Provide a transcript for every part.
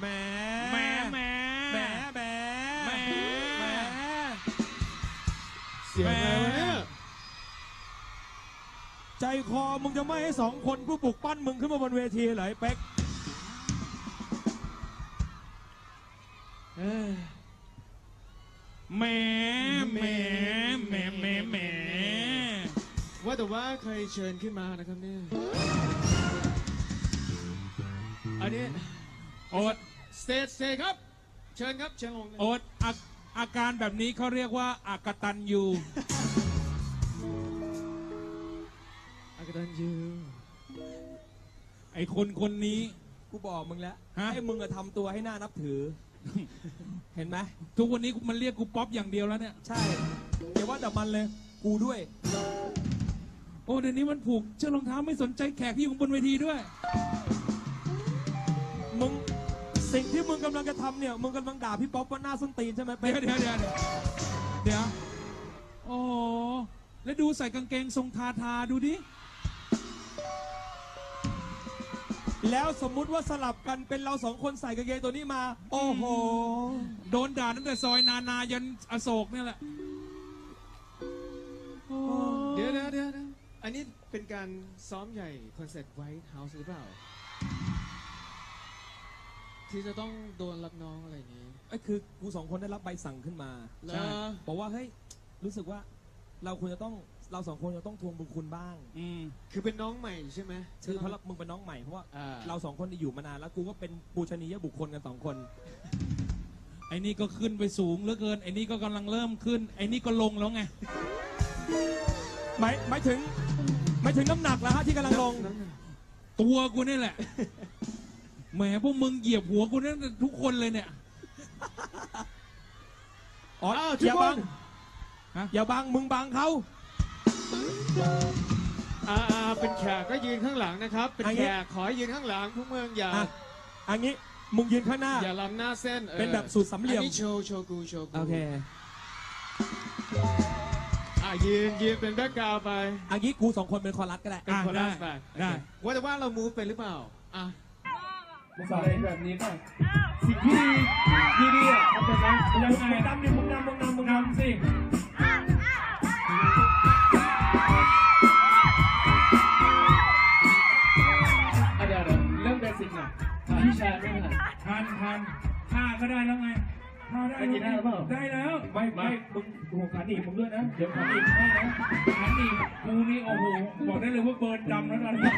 แหมแหมแหมแหมแหมแหมแหมเสียงอะไรวะเนี่ยใจคอมึงจะไม่ให้สองคนผู้ปลุกปั้นมึงขึ้นมาบนเวทีเหรอไอ้เป๊กเอ้ยแหมแหมแหมแหมแหมว่าแต่ว่าใครเชิญขึ้นมานะครับเนี่ยอันนี้ โอ๊ต สเตจสเตจครับ เชิญครับ เชิญลงเลยโอ๊ตอาอาการแบบนี้เขาเรียกว่าอากตันยูอากตันยูไอคนคนนี้ กูบอกมึงแล้ว ฮะ ให้มึงอะทำตัวให้หน่านับถือ เห็นไหม ทุกวันนี้มันเรียกกูป๊อปอย่างเดียวแล้วเนี่ย ใช่อย่าว่าแต่มันเลย กูด้วย โอ้เดี๋ยวนี้มันผูกเชือกรองเท้าไม่สนใจแขกที่อยู่บนเวทีด้วยมึง สิ่งที่มึงกำลังจะทำเนี่ย มึงกำลังด่าพี่ป๊อปว่าหน้าส้นตีนใช่ไหมเป๊เดี๋กยวเดี๋ยวเดี๋ยวเดี๋ยวโอ้โหแล้วดูใส่กางเกงทรงทาทาดูดิ แล้วสมมุติว่าสลับกันเป็นเราสองคนใส่กางเกงตัวนี้มา โอ้โห โดนด่าตั้งแต่ซอยนานายันอโศกเนี่ยแหละโอ้เดี๋ยวเดี๋ยวเดี๋ยวเดี๋ยวอันนี้เป็นการซ้อมใหญ่คอนเสิร์ตไวท์เฮาส์หรือเปล่า ที่จะต้องโดนรับน้องอะไรอย่างนี้ ไอ้คือกูสองคนได้รับใบสั่งขึ้นมาเหรอบอกว่าเฮ้ยรู้สึกว่าเราควรจะต้องเราสองคนจะต้องทวงบุญคุณบ้าง อืม คือเป็นน้องใหม่ใช่ไหมคือเพราะเรามึงเป็นน้องใหม่เพราะว่าอ่า เราสองคนอยู่มานานแล้วกูก็เป็นปูชนียบุคคลกันสองคน ไอ้นี่ก็ขึ้นไปสูงเหลือเกิน ไอ้นี่ก็กำลังเริ่มขึ้น ไอ้นี่ก็ลงแล้วไง หมายหมายถึงหมายถึงน้ำหนักแล้วฮะที่กำลังลงน้องตัวกูนี่แหละ แหมพวกมึงเหยียบหัวกูนั่นทุกคนเลยเนี่ยอ๋ออ้าวทุอกย่าคบังนฮะอย่าบังมึงบังเขา อ่าอ่าเป็นแขกก็ยืนข้างหลังนะครับ เป็นอันนี้ แขกขอให้ยืนข้างหลังพวกเมืองอย่า อะอันนี้มึงยืนข้างหน้า อย่าล้ำหน้าเส้นออเป็นแบบสูตรสามเหลี่ยม อันนี้โชว์โชว์กูโชว์กูโอเคอะยืนยืนเป็นแบ็กกราวด์ไปอันนี้กูสองคนเป็นคอรัสก็ได้ เป็นอะคอรัสได้ไปได้ว่าแต่ว่าเรามูฟไปหรือเปล่าอะ สอนแบบนี้ป่ะสิ่งที่ดีที่ดีอะทำเป็นไหมยังไงมึงนำดิมึงนำมึงนำมึงนนำสิอะเดี๋ยวเดี๋ยวเริ่มเบสิกหน่อยพี่แชร์ไม่ถนัดทันทันท่าก็ได้แล้วไงท่าได้เมื่อกี้ได้หรือเปล่าได้แล้วไม่ไม่มึงกูขาหนีบมึงด้วยนะเดี๋ยวขาหนีบให้นะอันนี้กูนี่โอ้โหบอกได้เลยว่าเบิร์นดำแล้วตอนนี้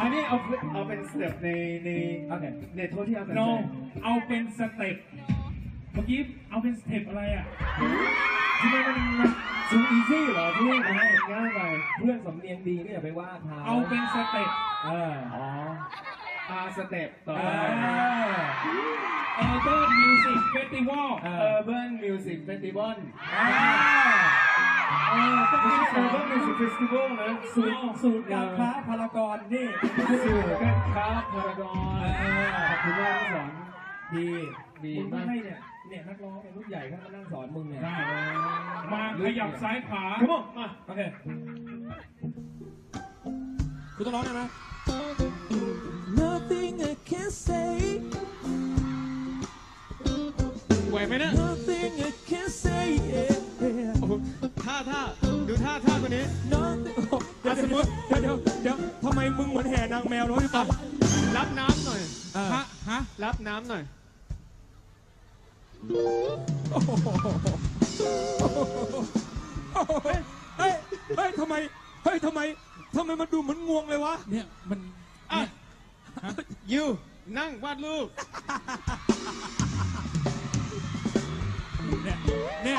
อันนี้เอาเอาเป็นสเต็ปในในโอเคในโทษที่เอาแบบโนเอาเป็นสเต็ปเมื่อกี้เอาเป็นสเต็ปอะไรอะทำไมมันมันซูอีซี่เหรอพี่ง่ายง่ายไปเพื่อนสำเนียงดีก็อย่าไปว่าเขาเอาเป็นสเต็ปเอออ๋ออาสเต็ปต่อเอไปอเออเบิร์นมิวสิกเฟสติวัลเออเบิร์นมิวสิกเฟสติวัล เออต้องไม่มีใช่สเออองเบิร์นมิวสิกเฟสติวัลนะำสูตรสูตรการค้าพารากอนนี่สูตรการค้าพารากอนเออขอบคุณมากที่สอนดีดีมึงไม่มากให้เนี่ยเนี่ยนักร้องเนี่ยรุ่นใหญ่เขามานั่งสอนมึงเนี่ยได้มาขยับซ้ายขวาครับผมมาโอเคกูต้องร้องได้ไหม Nothing I can say ไหวไหมเนี่ย เดี๋ยวอะสมมุติเดี๋ยวเดี๋ยวเดี๋ยวทำไมมึงเหมือนแห่นางแมวเลยพี่ป๊อปรับน้ำหน่อยฮะ ฮะ รับน้ำหน่อยเฮ้ยเฮ้ยเฮ้ยทำไม เฮ้ยทำไมทำไมมันดูเหมือนงวงเลยวะ เนี่ย มันอะ เนี่ย ยู นั่งวาดรูป เนี่ยเนี่ย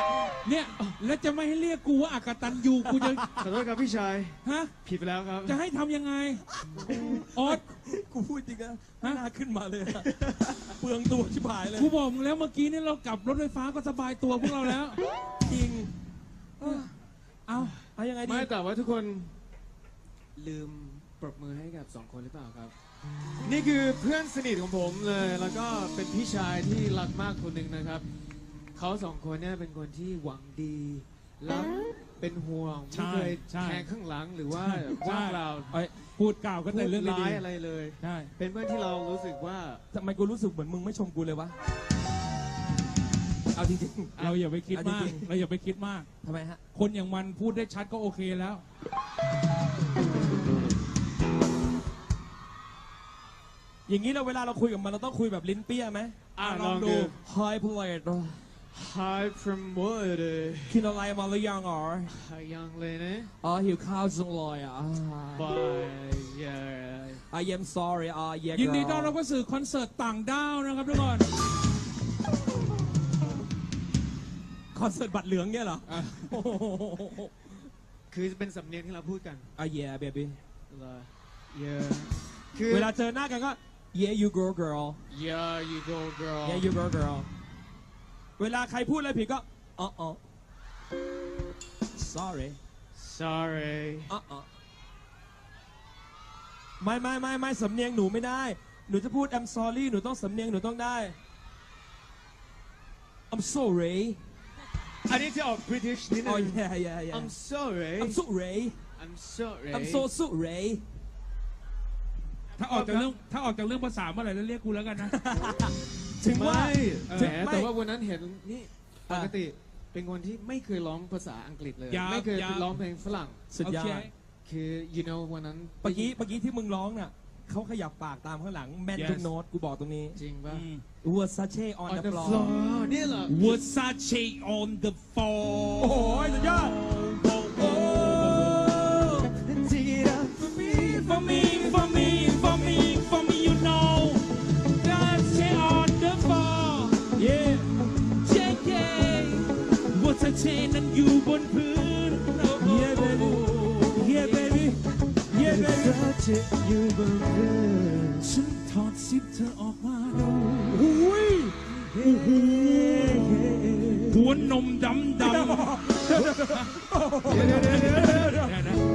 เนี่ยแล้วจะไม่ให้เรียกกูว่าอากตันยูกูจะขอโทษครับพี่ชาย ฮะผิดไปแล้วครับ จะให้ทำยังไงออสกูพูดจริงนะฮะหน้าขึ้นมาเลยอะเปลืองตัวชิบหายเลย กูบอกมึงแล้วเมื่อกี้นี่เรากลับรถไฟฟ้าก็สบายตัวพวกเราแล้ว จริง เออเอาเอายังไงดี ไม่แต่ว่าทุกคนลืมปรบมือให้กับสองคนหรือเปล่าครับ นี่คือเพื่อนสนิทของผมเลย แล้วก็เป็นพี่ชายที่รักมากคนหนึ่งนะครับ เขาสองคนเนี่ยเป็นคนที่หวังดีรักเป็นห่วงไม่เคยแทงข้างหลังหรือว่าว่ากล่าวเอ้ยพูดกล่าวกันแต่เรื่องร้าดียอะไรเลย ๆใช่เป็นเพื่อนที่เรารู้สึกว่า ทำไมกูรู้สึกเหมือนมึงไม่ชมกูเลยวะ เอาจริง เราอย่าไปคิดอะมากจริงๆ เราอย่าไปคิดมาก ๆทำไมฮะ คนอย่างมันพูดได้ชัดก็โอเคแล้ว อย่างนี้เราเวลาเราคุยกับมันเราต้องคุยแบบลิ้นเปี้ยไหมอะลองลองดูดู Hi plate Hi from what กินอะไรมาหรือยังอ๋อยังเลยนะอ๋อหิวข้าวจังเลยอะ Bye yeah I am sorry อะ yeah ยินดี girl ต้อนรับเข้าสู่คอนเสิร์ตต่างดาวนะครับทุกคนคอนเสิร์ตบัตรเหลืองเนี่ยเหรออะโอ้โหคือเป็นสำเนียงที่เราพูดกันอะ yeah baby เหรอ yeah คือ เวลาเจอหน้ากันก็ yeah you go girl yeah you go girl yeah you go girl เวลาใครพูดอะไรผิดก็อ๋ออ๋อ sorry sorry อ๋ออ๋อไม่ไม่ไม่ไม่สำเนียงหนูไม่ได้ หนูจะพูด I'm sorry หนูต้องสำเนียงหนูต้องได้ I'm sorry อันนี้จะออก British นิดนึ oh ง yeah yeah yeah I'm sorry I'm sorry I'm sorry I'm so sorry ถ้าออกจากเรื่องถ้าออกจากเรื่องภาษาเมื่อไหร่แล้วเรียกกูแล้วกันนะ ถึงว่าไม่ถึแหงมไม่ แต่ว่าวันนั้นเห็นนี่ปอะกติเป็นคนที่ไม่เคยร้องภาษาอังกฤษเลยยับไม่เคยยับร้องเพลงฝรั่ง สุดยอโอดเคคือ you know วันนั้นเมื่อกี้เมื่อกี้ที่มึงร้องน่ะเขาขยับปากตามข้างหลังแม่น Yes ทุกโน้ตกูบอกตรงนี้จริงป่ะอืม Versace on on the the floor floor นี่เหรอ Versace on the floor โอ้โหสุดยอด Versace นั้นอยู่บนพื้นเย่เบบี้เย่เบบี้เย่เบบี้อยู่บนพื้นฉันถอดซิปเธอออกมาอุ้ยหัวนมดำดำ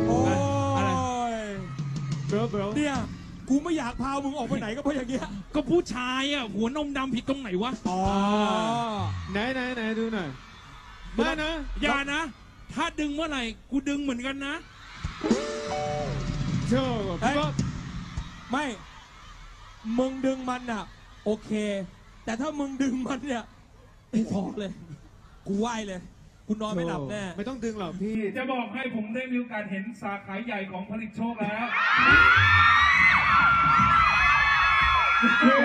โอ้ย bro bro เนี่ยกูไม่อยากพามึงออกไปไหนก็เพราะอย่างเงี้ย ก็ผู้ชายอะหัวนมดำผิดตรงไหนวะ อ๋อ ไหนไหนไหนดูหน่อย ไม่นะ อย่านะ ถ้าดึงเมื่อไหร่ กูดึงเหมือนกันนะโธ่พี่บ๊อบไม่ มึงดึงมันอะ โอเค แต่ถ้ามึงดึงมันเนี่ยกูขอเลย กูไหวเลย กูนอนไม่หลับแน่ ไม่ต้องดึงหรอกพี่ จะบอกให้ผมได้มีโอกาสเห็นสาขาใหญ่ของผลิตโชคแล้วคือ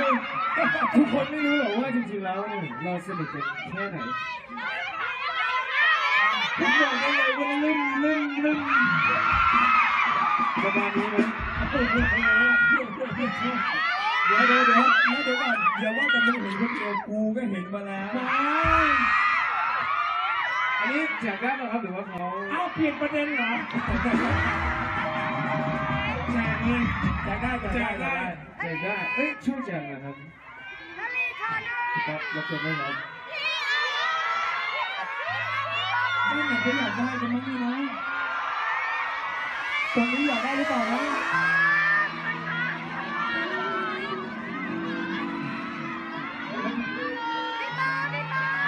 ทุกคนไม่รู้หรอกว่าจริงๆแล้วเราสนิทกันแค่ไหน ผมบอกได้เลยว่าลืมลืมลืมประมาณนี้ไหมเดี๋ยวเดี๋ยวเดี๋ยวเดี๋ยวก่อนเดี๋ยวว่าแต่มึงเห็นคนเดียวกูก็เห็นมาแล้วอันนี้แจกได้ไหมครับหรือว่าเขาเอาเปลี่ยนประเด็นเหรอแจกเลยแจกได้แจกได้แจกได้เอ้ยช่วยแจกนะครับครับรับชมได้ครับ ไม่เหมือนเขาอยากได้กันมั้งนี่นะตรงนี้อยากได้หรือเปล่านะ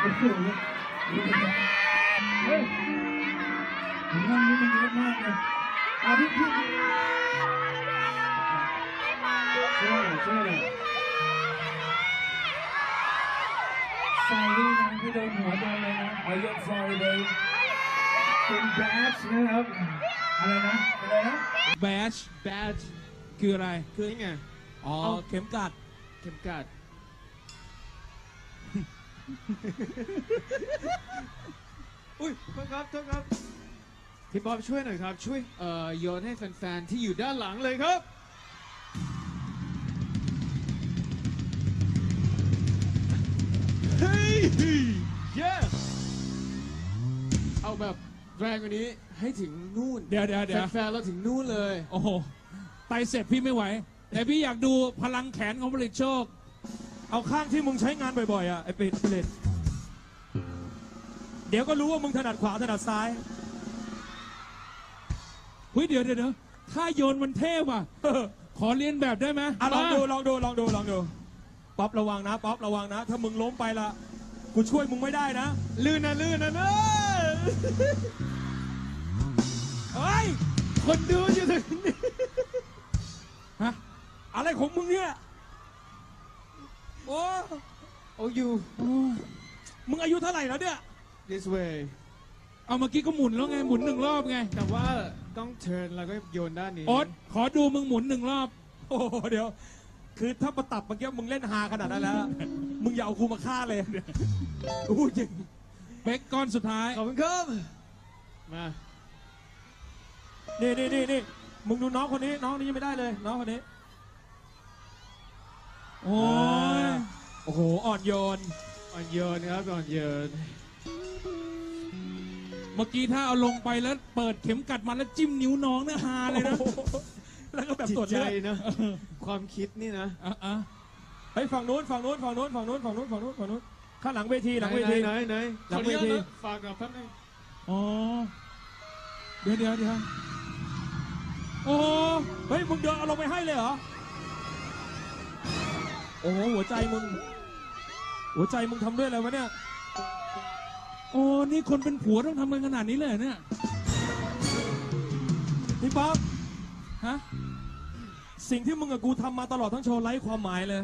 โอ้โหเฮ้ยห้องนี้มันเยอะมากเลยอะพี่พี่ช่วยหน่อยช่วยหน่อยใส่ด้วยนะที่โดนหัวโดนเลยนะเอายกซอย เลยเป็นแบชนะครับอะไรนะอะไรนะแบช badge คืออะไรคือนี่ไงอ๋อเข็มกัดเข็มกัดอุ้ยโทษครับโทษครับพี่บ๊อบช่วยหน่อยครับ ช่วยเอ่อโยนให้แฟนๆที่อยู่ด้านหลังเลยครับเฮ้ย yes เอาแบบ แรงกว่านี้ให้ถึงนู่นเดี๋ยวเดี๋ยวเดี๋ยวแฟนๆเราถึงนู่นเลย โอ้โหไตเสร็จพี่ไม่ไหว แต่พี่อยากดูพลังแขนของผลิตโชค เอาข้างที่มึงใช้งานบ่อยๆอะไอ้เป็ดเป็ดเดี๋ยวก็รู้ว่ามึงถนัดขวาถนัดซ้ายเฮ้ยเดี๋ยวเดี๋ยวเดี๋ยวถ้าโยนมันเทพอะขอเรียนแบบได้ไหมอะลองดูมาลองดูลองดูลองดูป๊อประวังนะป๊อประวังนะ ถ้ามึงล้มไปละกูช่วยมึงไม่ได้นะ ลื่นนะลื่นนะเนอะ เฮ้ย คนดูอยู่ตรงนี้อะไรของมึงเนี่ย โอ้ โอ้ยู มึงอายุเท่าไหร่แล้วเนี่ย this way เอาเมื่อกี้ก็หมุนแล้วไง หมุนหนึ่งรอบไง แต่ว่าต้อง turn แล้วก็โยนด้านนี้ โอ๊ตขอดูมึงหมุนหนึ่งรอบ โอ้โหเดี๋ยว คือถ้าประตับเมื่อกี้มึงเล่นฮาขนาดนั้นแล้ว มึงอย่าเอากูมาฆ่าเลยกูพูดจริง เป๊กก้อนสุดท้าย ขอบคุณครับ มา นี่นี่นี่นี่มึงดูน้องคนนี้ น้องนี้ยังไม่ได้เลย น้องคนนี้ โอ้ย โอ้โห อ่อนโยน อ่อนโยนครับ อ่อนโยน เมื่อกี้ถ้าเอาลงไปแล้วเปิดเข็มกัดมาแล้วจิ้มนิ้วน้องเนี่ยฮาเลยนะ แล้วก็แบบจิตตรวจใจเลือดนะ ความคิดนี่นะ อะอะเฮ้ยฝั่งนู้นฝั่งนู้นฝั่งนู้นฝั่งนู้นฝั่งนู้นฝั่งนู้นฝั่งนู้น ข้างหลังเวทีหลังเวทีไหนไหนไหนหลังเวทีขออนุญาตนะฝากกับแป๊บนึงอ๋อเดี๋ยวเดี๋ยวเดี๋ยวโอ้โหเฮ้ยมึงเดินเอาลงไปให้เลยเหรอโอ้โหหัวใจมึง หัวใจมึงทำด้วยอะไรวะเนี่ยโอ้นี่คนเป็นผัวต้องทำกันขนาดนี้เลยเหรอเนี่ยพี่ป๊อปฮะสิ่งที่มึงกับกูทำมาตลอดทั้งโชว์ไร้ความหมายเลย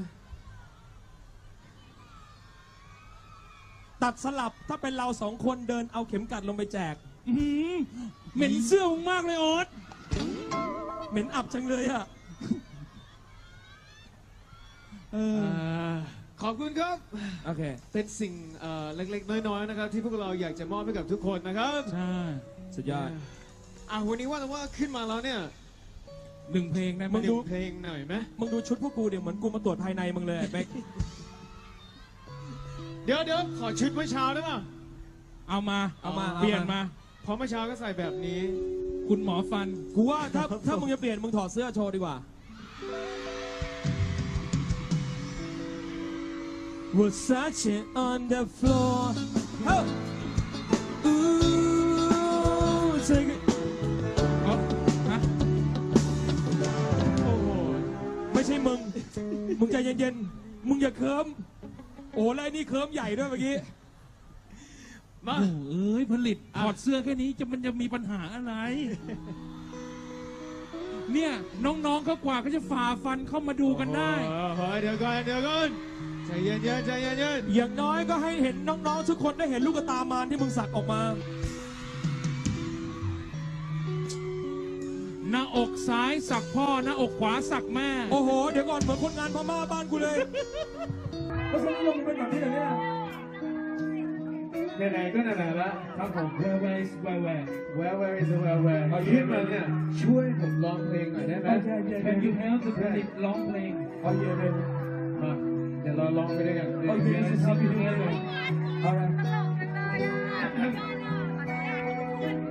ตัดสลับถ้าเป็นเราสองคนเดินเอาเข็มกัดลงไปแจก อื้อหือเหม็นเสื้อมึงมากเลยโอ๊ตเหม็นอับจังเลยอะเอออ่าขอบคุณครับ โอเค เป็นสิ่งเอ่อเล็กๆ น้อยๆนะครับ ที่พวกเราอยากจะมอบให้กับทุกคนนะครับใช่สุดยอดอะวันนี้ว่าแต่ว่าขึ้นมาแล้วเนี่ยหนึ่งเพลงได้ไหมมึงหนึ่ดูงเพลงหน่อยไหมมึงดูชุดพวกกูเดี๋ยวเหมือนกูมาตรวจภายในมึงเลยไอ้เป๊ก เดี๋ยวเดี๋ยวขอชุดเมื่อเช้าได้ป่ะเอามาเอามาเปลี่ยนมาเพราะเมื่อเช้าก็ใส่แบบนี้ คุณหมอฟันกูว่าถ้าถ้ามึงจะเปลี่ยนมึงถอดเสื้อโชว์ดีกว่า Versace on the floor oh. Ooh, take it อ๋อฮะโอ้โหไม่ใช่มึง มึงใจเย็นๆ มึงอย่าเคิม โอ้แล้วไอ้นี่เคิมใหญ่ด้วยเมื่อกี้ มา โอ้เอ้ยผลิตถอดเสื้อแค่นี้จะมันจะมีปัญหาอะไร เนี่ยน้องๆเขากว่าก็จะฝ่าฟันเข้ามาดูกันได้ โอ้โหเดี๋ยวก่อนเดี๋ยวก่อนใจเย็นๆใจเย็นอย่างน้อยก็ให้เห็นน้องๆทุกคนได้เห็นลูกตามารที่มึงสักออกมา หน้าอกซ้ายสักพ่อ หน้าอกขวาสักแม่ โอ้โห เดี๋ยวก่อนเหมือนคนงานพม่าบ้านกูเลย เพราะฉะนั้นลงเป็นแบบนี้เลยเนี่ยไหนๆก็ไหนๆละครับผม Where Where is Where Where Where Where is the Where Where เอาขึ้นมาเนี่ยช่วยผมร้องเพลงหน่อยได้ไหม Can you help the public ร้องเพลงเอาเยอะเลยมาเดี๋ยวเราร้องไปด้วยกันโอเค This is something together เอาละ Baby,